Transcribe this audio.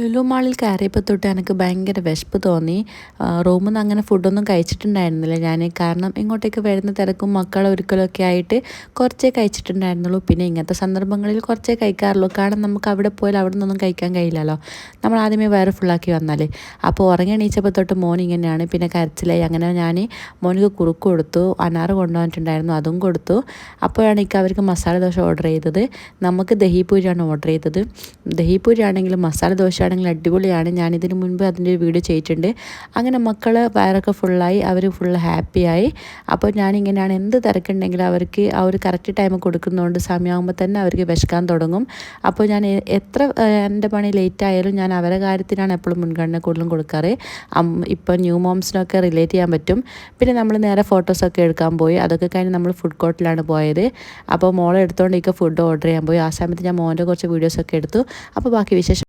ലുലു മാളിൽ കയറിയപ്പോൾ തൊട്ട് എനിക്ക് ഭയങ്കര വിശപ്പ് തോന്നി. റൂമിൽ നിന്ന് അങ്ങനെ ഫുഡൊന്നും കഴിച്ചിട്ടുണ്ടായിരുന്നില്ല ഞാൻ കാരണം ഇങ്ങോട്ടേക്ക് വരുന്ന തിരക്കും മക്കളെ ഒരുക്കലൊക്കെ ആയിട്ട് കുറച്ചേ കഴിച്ചിട്ടുണ്ടായിരുന്നുള്ളൂ. പിന്നെ ഇങ്ങനത്തെ സന്ദർഭങ്ങളിൽ കുറച്ചേ കഴിക്കാറുള്ളൂ. കാരണം നമുക്ക് അവിടെ പോയാൽ അവിടെ നിന്നൊന്നും കഴിക്കാൻ കഴിയില്ലല്ലോ. നമ്മൾ ആദ്യമേ വയറ് ഫുള്ളാക്കി വന്നാൽ അപ്പോൾ ഉറങ്ങി എണീച്ചപ്പോൾ തൊട്ട് മോൻ ഇങ്ങനെയാണ്. പിന്നെ കരച്ചിലായി. അങ്ങനെ ഞാൻ മോനിക്ക് കുറുക്ക് കൊടുത്തു. അനാറ് കൊണ്ടുവന്നിട്ടുണ്ടായിരുന്നു. അതും കൊടുത്തു. അപ്പോഴാണ് എനിക്ക് അവർക്ക് മസാല ദോശ ഓർഡർ ചെയ്തത്. നമുക്ക് ദഹിപൂരിയാണ് ഓർഡർ ചെയ്തത്. ദഹിപൂരി ആണെങ്കിൽ മസാല ദോശ ആണെങ്കിൽ അടിപൊളിയാണ്. ഞാനിതിന് മുൻപ് അതിന്റെ ഒരു വീഡിയോ ചെയ്തിട്ടുണ്ട് അങ്ങനെ മക്കൾ വയറൊക്കെ ഫുള്ളായി അവർ ഫുൾ ഹാപ്പിയായി അപ്പോൾ ഞാനിങ്ങനെയാണ് എന്ത് തിരക്കുണ്ടെങ്കിലും അവർക്ക് ആ ഒരു കറക്റ്റ് ടൈം കൊടുക്കുന്നതുകൊണ്ട് സമയമാകുമ്പോൾ തന്നെ അവർക്ക് വിശക്കാൻ തുടങ്ങും. അപ്പോൾ ഞാൻ എത്ര എന്റെ പണി ലേറ്റ് ആയാലും ഞാൻ അവരെ കാര്യത്തിനാണ് എപ്പോഴും മുൻഗണന കൂടുതലും കൊടുക്കാറ്. ഇപ്പോൾ ന്യൂ മോംസിനൊക്കെ റിലേറ്റ് ചെയ്യാൻ പറ്റും. പിന്നെ നമ്മൾ നേരെ ഫോട്ടോസൊക്കെ എടുക്കാൻ പോയി. അതൊക്കെ കഴിഞ്ഞ് നമ്മൾ ഫുഡ് കോർട്ടിലാണ് പോയത്. അപ്പോൾ മോളെ എടുത്തുകൊണ്ട് ഫുഡ് ഓർഡർ ചെയ്യാൻ പോയി. ആ സമയത്ത് ഞാൻ മോന്റെ കുറച്ച് വീഡിയോസൊക്കെ എടുത്തു. അപ്പോൾ ബാക്കി വിശേഷം